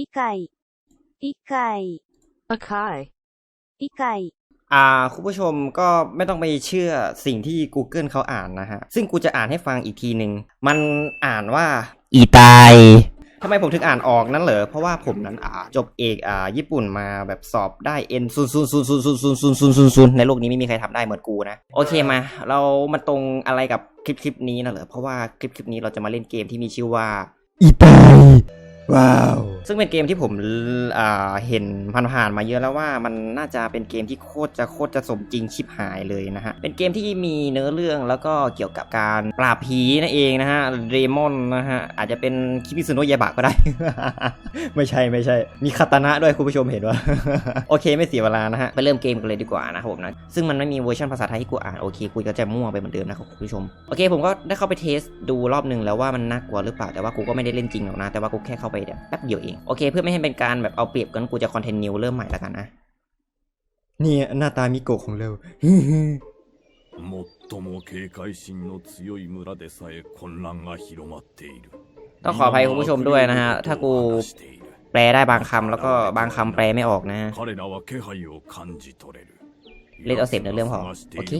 อีไก่อีไก่อไก่อีไก่อ่าคุณผู้ชมก็ไม่ต้องไปเชื่อสิ่งที่ Google เขาอ่านนะฮะ ซึ่งกูจะอ่านให้ฟังอีกทีหนึ่ง มันอ่านว่า อีไตทำไมผมถึงอ่านออกนั้นเหรอ เพราะว่าผมนั้นอ่าจบเอกอ่าญี่ปุ่นมาแบบสอบได้เอ็นย์ศูนซูนซูนซูนซูนซูนซูนซูนซูนในโลกนี้ไม่มีใครทำได้เหมือนกูนะ โอเคมา เรามาตรงอะไรกับคลิปคลิปนี้นะเหรอ เพราะว่าคลิปคลิปนี้เราจะมาเล่นเกมที่มีชื่อว่า อีไต ว้าว ซึ่งเป็นเกมที่ผมเห็นผ่านๆมาเยอะแล้วว่ามันน่าจะเป็นเกมที่โคตรจะโคตรจะสมจริงชิบหายเลยนะฮะ เป็นเกมที่มีเนื้อเรื่องแล้วก็เกี่ยวกับการปราบผีนั่นเองนะฮะเรมอนนะฮะ อาจจะเป็นคิมิซุโนะยาบะก็ได้ ไม่ใช่ไม่ใช่ มีคาตานะด้วยคุณผู้ชมเห็นว่า โอเคไม่เสียเวลานะฮะ ไปเริ่มเกมกันเลยดีกว่านะครับผมนะ ซึ่งมันไม่มีเวอร์ชันภาษาไทยให้กูอ่านโอเคกูก็จะมั่วไปเหมือนเดิมนะครับคุณผู้ชม โอเคผมก็ได้เข้าไปเทสดูรอบหนึ่งแล้วว่ามันน่ากลัวหรือเปล่าแต่ว่ากูก็ไม่ได้เล่นจริงหรอกนะแต่ว่ากูแค่เข้าไปเนี่ยแป๊บเดียวเอง โอเค เพื่อไม่ให้เป็นการแบบเอาเปรียบกันกูจะคอนเทนต์นิวเริ่มใหม่แล้วกันนะนี่หน้าตามิโกะของเรา最も警戒心の強い村でさえ混乱が広まっているต้องขออภัยคุณผู้ชมด้วยนะฮะ ถ้ากูแปลได้บางคำแล้วก็บางคำแปลไม่ออกนะเล่นเอาเสพในเรื่องพอโอเค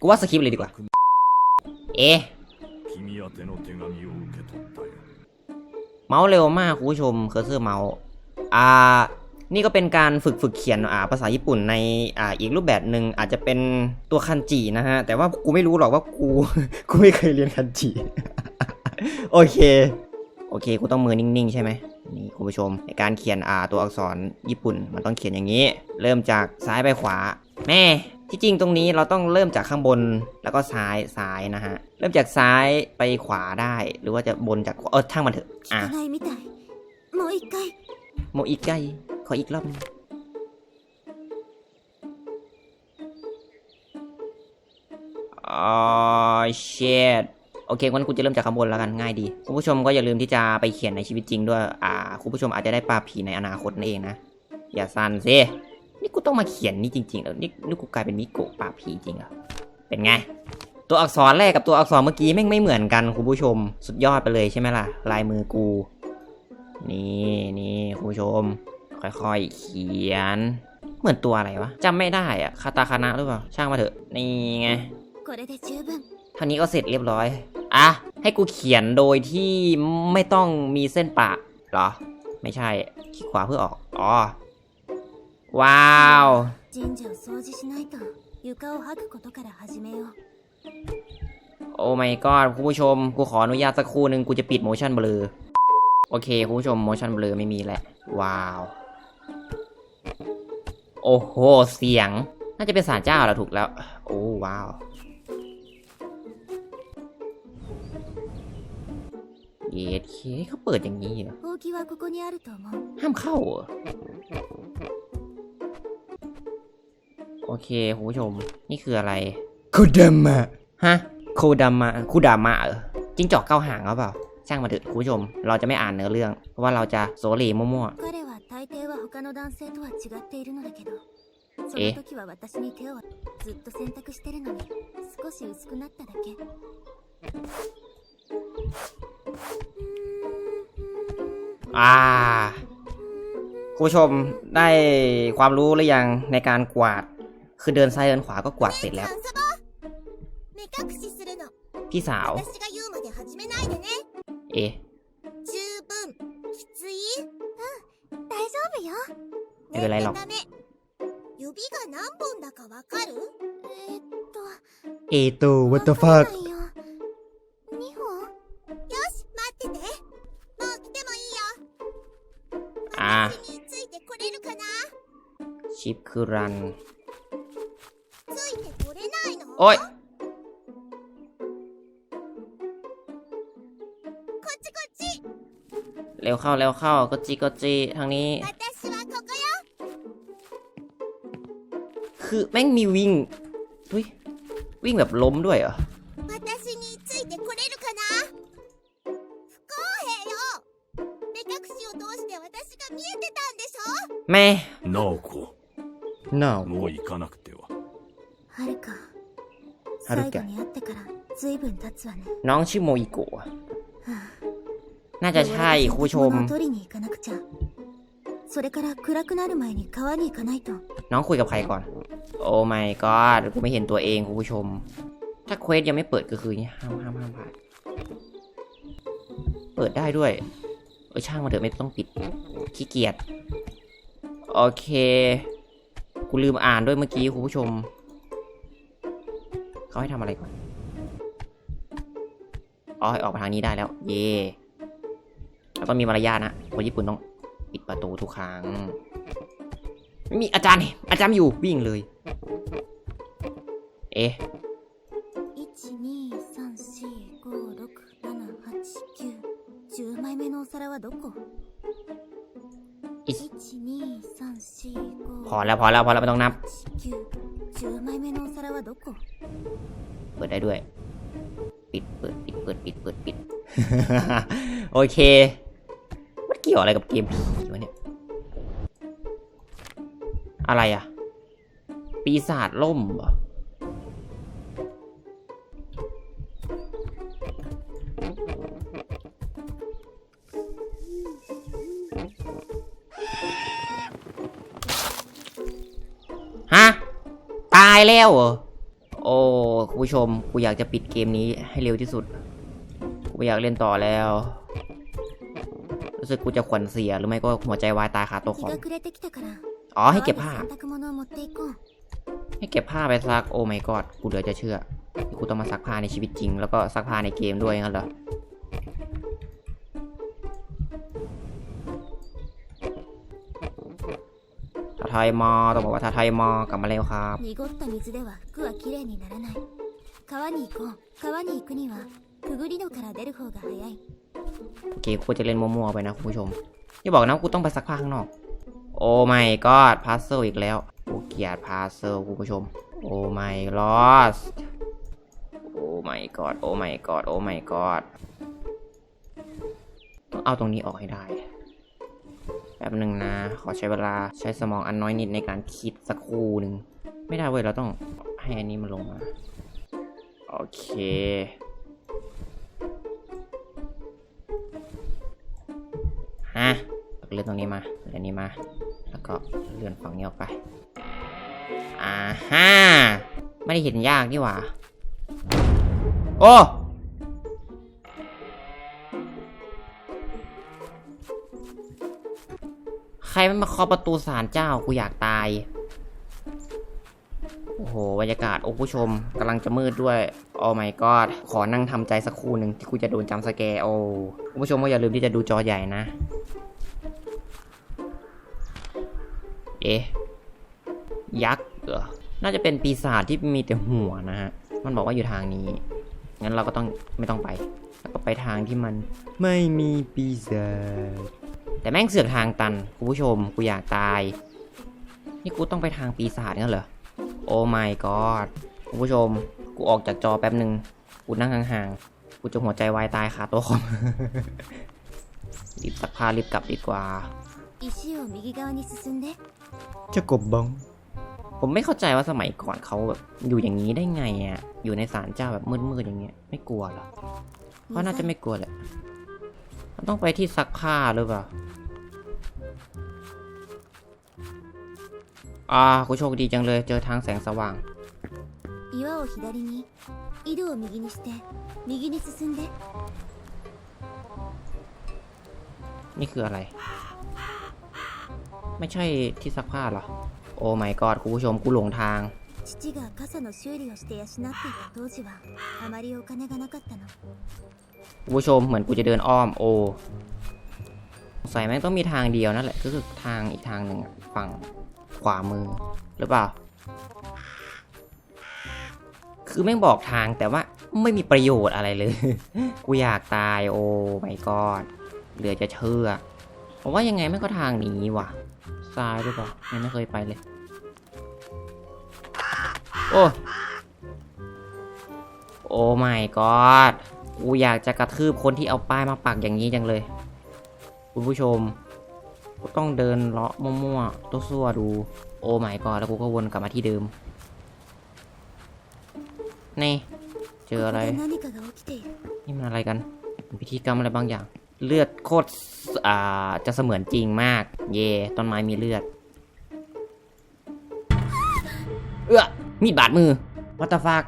กูว่าสคริปต์เลยดีกว่า เอ๊เมาส์เร็วมากคุณผู้ชมเคอร์เซอร์เมาส์อ่านี่ก็เป็นการฝึกฝึกเขียนอ่าภาษาญี่ปุ่นในอ่าอีกรูปแบบหนึ่งอาจจะเป็นตัวคันจินะฮะ แต่ว่ากูไม่รู้หรอกว่ากูกูไม่เคยเรียนคันจิ โอเค โอเคกูต้องมือนิ่งๆ ใช่ไหมนี่คุณผู้ชมในการเขียนอ่าตัวอักษรญี่ปุ่นมันต้องเขียนอย่างนี้ เริ่มจากซ้ายไปขวา แม่ ที่จริงตรงนี้เราต้องเริ่มจากข้างบนแล้วก็ซ้ายซ้ายนะฮะ เริ่มจากซ้ายไปขวาได้ หรือว่าจะบนจากเออท่างมันเถอะอะโมอีกไกโมอีกไกขออีกรอบนึงอ๋อเชดโอเคงั้นกูจะเริ่มจากข้างบนแล้วกันง่ายดีคุณผู้ชมก็อย่าลืมที่จะไปเขียนในชีวิตจริงด้วย อ่า คุณผู้ชมอาจจะได้ปลาผีในอนาคตนั่นเองนะ อย่าสั่นสิ นี่กูต้องมาเขียนนี่จริงๆแล้วนี่นี่กูกลายเป็นมิโกะปาผีจริงอะเป็นไง ตัวอักษรแรกกับตัวอักษรเมื่อกี้แม่งไม่เหมือนกันคุณผู้ชม สุดยอดไปเลยใช่ไหมล่ะ ลายมือกู นี่นี่คุณผู้ชม ค่อยๆเขียน เหมือนตัวอะไรวะจำไม่ได้อะคาตาคานะหรือเปล่าช่างมาเถอะนี่ไงท่านี้ก็เสร็จเรียบร้อยอะให้กูเขียนโดยที่ไม่ต้องมีเส้นปะหรอ ไม่ใช่คลิกขวาเพื่อออกอ๋อ ว้าว 神社を掃除しないと床を掃くことから始めよう。 โอ้ my god คุณผู้ชม กูขออนุญาตสักครู่หนึ่งกูจะปิด motion blur โอเค คุณผู้ชม motion blur ไม่มีแหละ ว้าว โอ้โห เสียง น่าจะเป็นสารเจ้าแล้วถูกแล้ว โอ้ ว้าว เย็ดเคเขาเปิดอย่างนี้เหรอ ほうきはここにあると思う。 ห้ามเข้าเหรอ โอเคคุณผู้ชม นี่คืออะไรคูดามะฮะคูดามะคูดามะเออจิ้งจอกเก้าหางหรือเปล่า ช่างมาเถอะคุณผู้ชม เราจะไม่อ่านเนื้อเรื่อง เพราะว่าเราจะโซลีมั่วๆเอ๊ะอ่าคุณผู้ชมได้ความรู้หรือยังในการกวาด คือเดินซ้ายเดินขวาก็กวาดเสร็จแล้ว พี่สาว เอ๊ะไม่เป็นไรหรอกเอโต what the fuck อ่าชิปคือรัน โอ้ยเร็วเข้าเร็วเข้าก็จิก็จิทางนี้ คือแม่งมีวิ่งทุยวิ่งแบบล้มด้วยเหรอแม่นาโกนาโก ฮารุน้องชื่อโมอิโกะน่าจะใช่ครูชม น้องคุยกับใครก่อน โอ้ไม่ก็กูไม่เห็นตัวเองคุณผู้ชม ถ้าเควสยังไม่เปิดก็คือห้ามห้ามห้ามผ่านเปิดได้ด้วย เออช่างมาเถอะไม่ต้องปิด ขี้เกียจ โอเค กูลืมอ่านด้วยเมื่อกี้คุณผู้ชม เขาให้ทำอะไรก่อนอ๋อให้ออกไปทางนี้ได้แล้ว เย่แล้วก็มีมารยาทนะคนญี่ปุ่นต้องปิดประตูทุกครั้งไม่มีอาจารย์อาจารย์อยู่วิ่งเลย เอ๊ะ พอแล้วพอแล้วพอแล้วไม่ต้องนับ เปิดได้ด้วย ปิดเปิดปิดเปิดปิดเปิดปิด โอเค มันเกี่ยวอะไรกับเกมผีวะเนี่ย อะไรอะปีศาจล่มเหรอายแล้วเหรอ โอ้คุณผู้ชม กูอยากจะปิดเกมนี้ให้เร็วที่สุด กูอยากเล่นต่อแล้ว รู้สึกกูจะขวัญเสียหรือไม่ก็หัวใจวายตายขาโตของ อ๋อให้เก็บผ้า ให้เก็บผ้าไปซัก โอ้ไม่กอด กูเหลือจะเชื่อ กูต้องมาซักผ้าในชีวิตจริง แล้วก็ซักผ้าในเกมด้วยงั้นเหรอ ไทยมาต้องบอกว่าทาไทยมอกลับมาแล้วครับโอเคกูจะเล่นมั่วๆไปนะคุณผู้ชมอย่าบอกนะกูต้องไปซักผ้าข้างนอก โอ้ไม่กอดพาสเซลอีกแล้วกูเกียดพาสเซลคุณผู้ชม โอ้ไม่ลอสโอ้ไม่กอดโอ้ไม่กอดโอ้ไม่กอดต้องเอาตรงนี้ออกให้ได้ แป๊บหนึ่งนะ ขอใช้เวลาใช้สมองอันน้อยนิดในการคิดสักครู่หนึ่ง ไม่ได้เว้ย เราต้องให้อันนี้มันลงมา โอเค ฮะเลื่อนตรงนี้มาเลื่อนนี้มา แล้วก็เลื่อนฝั่งนี้ออกไป อ่าฮะไม่ได้เห็นยากนี่หว่า โอ้ รมันมาเคาะประตูศาลเจ้ากูอยากตาย โอ้โหบรรยากาศโอ้ผู้ชมกำลังจะมืดด้วย โอ้ my god ขอนั่งทำใจสักครู่หนึ่งที่กูจะโดนจำสแกโอ้คุณผู้ชมก็อย่าลืมที่จะดูจอใหญ่นะ เอ๊ะยักษ์เหรอ น่าจะเป็นปีศาจที่มีแต่หัวนะฮะ มันบอกว่าอยู่ทางนี้ งั้นเราก็ต้องไม่ต้องไป แล้วก็ไปทางที่มันไม่มีปีศาจ แต่แม่งเสือกทางตันคุณผู้ชมกูอยากตาย นี่กูต้องไปทางปีศาจกันเหรอโอ้ my god คุณผู้ชม กูออกจากจอแป๊บหนึ่งกูนั่งห่างๆ กูจะหัวใจวายตายขาโตัวคอมรีบสักพารีบกลับดีกว่าจะากบบง ผมไม่เข้าใจว่าสมัยก่อนเขาแบบอยู่อย่างนี้ได้ไงอะ อยู่ในศาลเจ้าแบบมืดๆอย่างเงี้ย ไม่กลัวหรอ เพราะน่าจะไม่กลัวแหละ มันต้องไปที่ซักผ้าหรือเปล่า อ่ากูโชคดีจังเลย เจอทางแสงสว่าง 岩を左に井戸を右にして右に進んで นี่คืออะไร ไม่ใช่ที่ซักผ้าเหรอ โอ้ my god คุณผู้ชมกูหลงทาง 父が傘の修理をして養っていた当時はあまりお金がなかったの คุณผู้ชมเหมือนกูจะเดินอ้อมโอสงสัยแม่งต้องมีทางเดียวนั่นแหละก็คือทางอีกทางหนึ่งฝั่งขวามือหรือเปล่า คือแม่งบอกทางแต่ว่าไม่มีประโยชน์อะไรเลย กูอยากตายโอ้ไม่กอดเหลือจะเชื่อผมว่ายังไงแม่งก็ทางนี้ว่ะซ้ายหรือเปล่ายังไม่เคยไปเลย โอ้โอ้ไม่กอด กูอยากจะกระทืบคนที่เอาป้ายมาปักอย่างนี้จังเลย คุณผู้ชมก็ต้องเดินเลาะมั่วๆตัวซัวดู โอ้ไม่ก่อนแล้วกูก็วนกลับมาที่เดิม นี่ เจออะไร นี่มันอะไรกันพิธีกรรมอะไรบางอย่าง เลือดโคตรอ่าจะเสมือนจริงมาก เย่ต้นไม้มีเลือด เอ้อมีดบาดมือวัตฟัก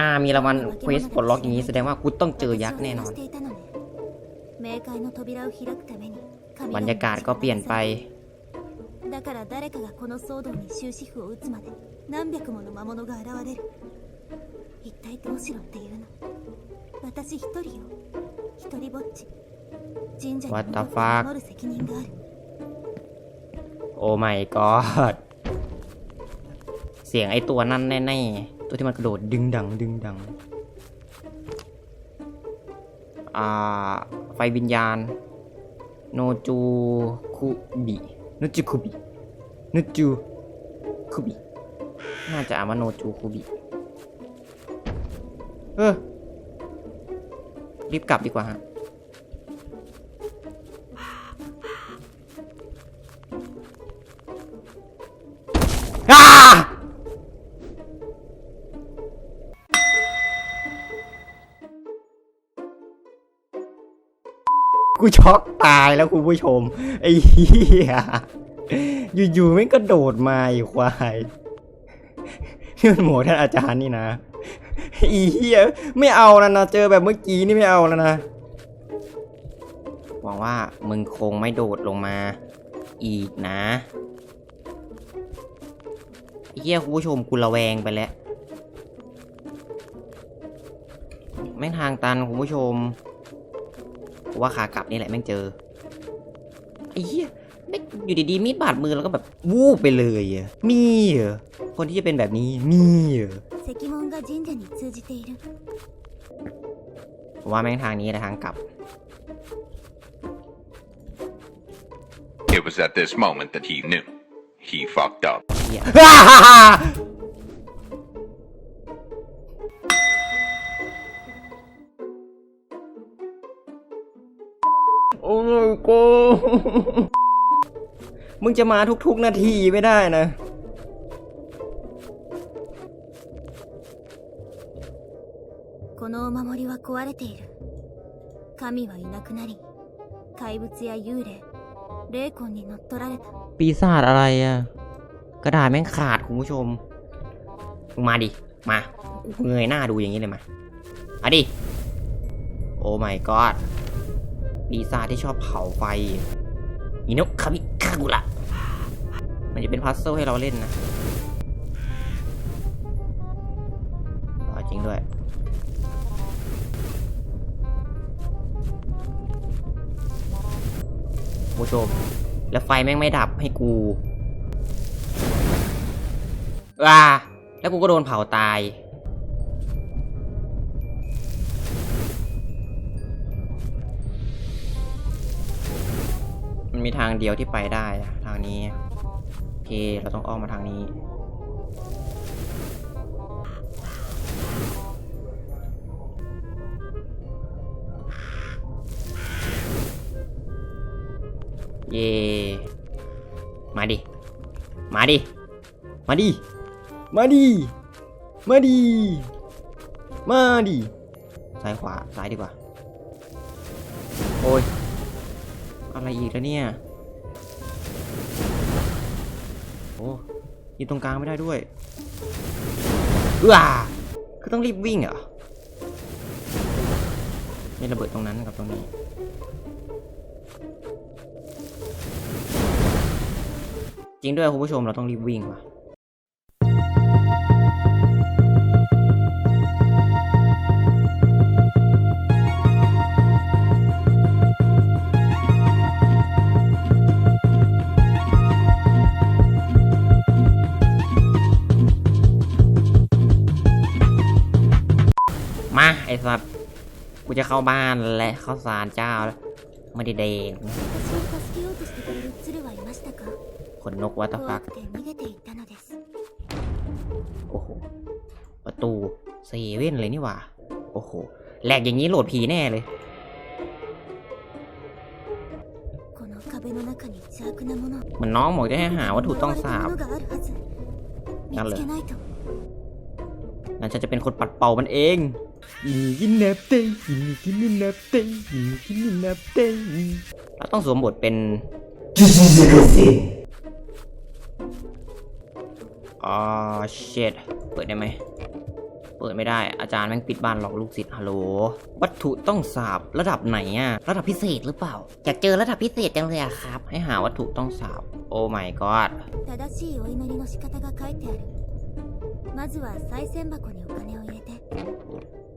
อ่า มีรางวัลเควสปลดล็อกอย่างนี้แสดงว่ากูต้องเจอยักษ์แน่นอน 私を探していたのね冥界の扉を開くために神 บร 々 รยากาศก็เปลี่ยนไป だから誰かがこの騒動に終止符を打つまで何百もの魔物が現れる一体どうしろっていうの私一人よ一人ぼっち神社に What the 戻って fuck? 守る責任がある โอ้ไม่กอดเสียงไอตัวนั่นแน่ๆ ตัวที่มันกระโดดดึงดังดึงดังอ่าไฟวิญญาณ โนจูคุบิโนจูคุบิโนจูคุบิน่าจะอ่านว่าโนจูคุบิเออรีบกลับดีกว่าฮะอ้า กูช็อกตายแล้วคุณผู้ชม ไอ้เหี้ยอยู่ๆไม่กระโดดมาไอ้ควายนี่มันหมอท่านอาจารย์นี่นะไอ้เหี้ยไม่เอาแล้วนะเจอแบบเมื่อกี้นี่ไม่เอาแล้วนะหวังว่ามึงคงไม่โดดลงมา อีกนะไอ้เหี้ยคุณผู้ชมกูระแวงไปแล้วแม่ทางตันคุณผู้ชม ว่าขากลับนี่แหละแม่งเจอไอ้เหี้ยอยู่ดีๆมีดบาดมือแล้วก็แบบวูบไปเลยมีเหรอคนที่จะเป็นแบบนี้มีเหรอว่าแม่งทางนี้แหละทางกลับ It was at this moment that he knew he fucked up. Yeah. โอ้ยโกมึงจะมาทุกๆนาทีไม่ได้นะ このお守りは壊れている神はいなくなり怪物や幽霊霊魂に乗っ取られた ปีศาจอะไรอะกระดาษแม่งขาดคุณผู้ชมมึงมาดิ มากูเงยหน้าดูอย่างนี้เลยมามาดิ โอ้ my god ปีศาที่ชอบเผาไฟอินุคามิคากุระมันจะเป็นพัซเซิลให้เราเล่นนะจริงด้วยผู้ชม แล้วไฟแม่งไม่ดับให้กูว้าแล้วกูก็โดนเผาตาย มีทางเดียวที่ไปได้ทางนี้โอเคเราต้องอ้อมมาทางนี้ เย่มาดิ มาดิ มาดิ มาดิ มาดิ มาดิ ซ้ายขวา ซ้ายดีกว่า โอ้ย อะไรอีกแล้วเนี่ย โอ้ยตรงกลางไม่ได้ด้วยเอื้อคือต้องรีบวิ่งเหรอมีระเบิดตรงนั้นกับตรงนี้ จริงด้วยคุณผู้ชมเราต้องรีบวิ่งว่ะ กูจะเข้าบ้านและเข้าศาลเจ้าแล้วไม่ได้เดงขนนกวัตฟักโอ้โหประตูเซเว่นเลยนี่ว่า โอ้โหแหลกอย่างนี้โหลดผีแน่เลยมันน้องบอกจะให้หาวัตถุต้องสาบนั่นเลยนั่นฉันจะเป็นคนปัดเป่ามันเองยินกินนับเตยยินกินนับเตยยินกินนับเตยเราต้องสวมบทเป็นอ่าเช็ดเปิดได้ไหม เปิดไม่ได้ อาจารย์แม่งปิดบ้านหลอกลูกศิษย์ฮัลโหล วัตถุต้องสาบระดับไหนอะระดับพิเศษหรือเปล่า อยากเจอระดับพิเศษจังเลยอะครับ ให้หาวัตถุต้องสาบ โอ้ my god 正しいお祈りの仕方が書いてあるまずは賽銭箱にお金を入れて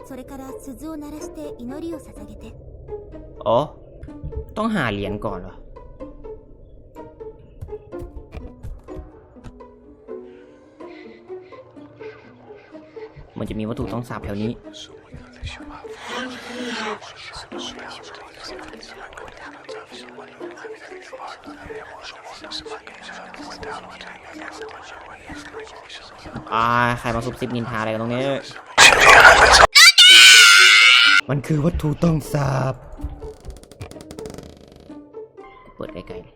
それから鈴を鳴らして祈りを捧げて โอ้ต้องหาเหรียญก่อนเหรอ มันจะมีวัตถุต้องสาบแถวนี้ อ่า ใครมาซุบซิบนินทาอะไรกันตรงนี้ มันคือวัตถุต้องสาบ เปิดไกลๆเลย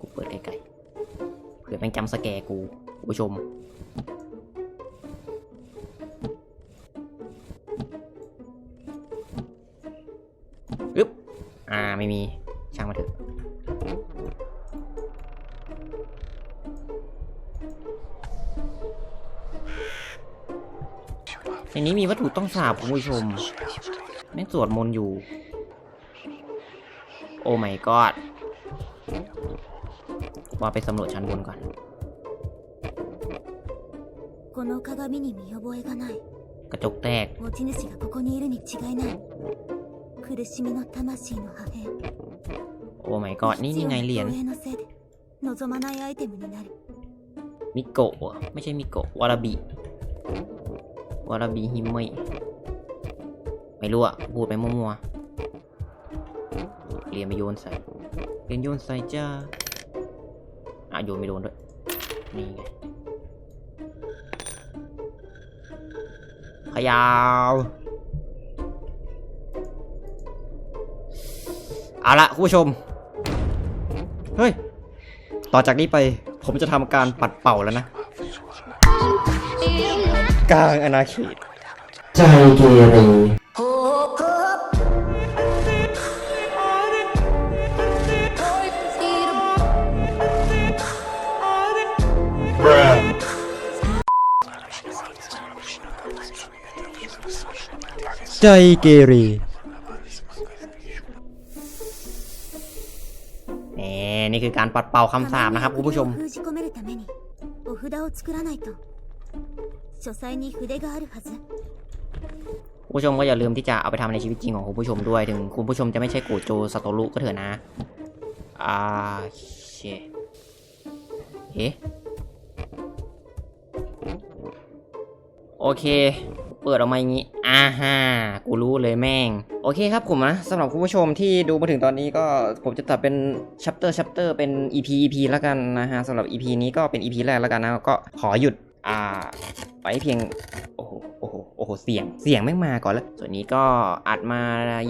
กูเปิดไกลๆเผื่อแม่งจำสแกกูผู้ชมอึ๊บ อ่า ไม่มี ช่างมาเถอะ ในนี้มีวัตถุต้องสาบคุณผู้ชมแม่งสวดมนต์อยู่ โอ้ไม่กอดว่าไปสำรวจชั้นบนก่อนกระจกแตกโอ้ไม่กอดนี่นี่ไงเหรียญมิโกะไม่ใช่มิโกะวาราบิ วาราบิฮิมไม่ไม่รู้อะพูดไปมั่วๆเรียญไปโยนใส่เรียญโยนใส่จ้าอะโยนไม่โดนด้วย นี่ไงพยาวเอาละคุณผู้ชม เฮ้ย ต่อจากนี้ไปผมจะทำการปัดเป่าแล้วนะ กลางอาณาเขตใจเกเรใจเกเรนี่นี่คือการปัดเป่าคำสาปนะครับคุณผู้ชม 書斎に筆があるはず คุณผู้ชมก็อย่าลืมที่จะเอาไปทำในชีวิตจริงของคุณผู้ชมด้วย ถึงคุณผู้ชมจะไม่ใช่โกโจสโตรุก็เถอะนะ อ่าเชเอ๊ะโอเค เปิดออกมาอย่างนี้อ่าฮ่ากูรู้เลยแม่ง โอเคครับผมนะสำหรับคุณผู้ชมที่ดูมาถึงตอนนี้ก็ผมจะตัดเป็นชัปเตอร์ชัปเตอร์เป็น EP EP แล้วกันนะฮะสำหรับ EP นี้ก็เป็น EP แรกแล้วกันนะ ก็ขอหยุด อ่าไว้เพียงโอ้โหโอ้โหโอ้โหเสียงเสียงไม่มาก่อนแล้ว ส่วนนี้ก็อัดมา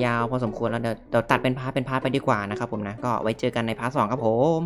ยาวพอสมควรแล้วเดี๋ยวเดี๋ยวตัดเป็นพาร์ทเป็นพาร์ทไปดีกว่านะครับผมนะ ก็ไว้เจอกันในพาร์ทสองครับผม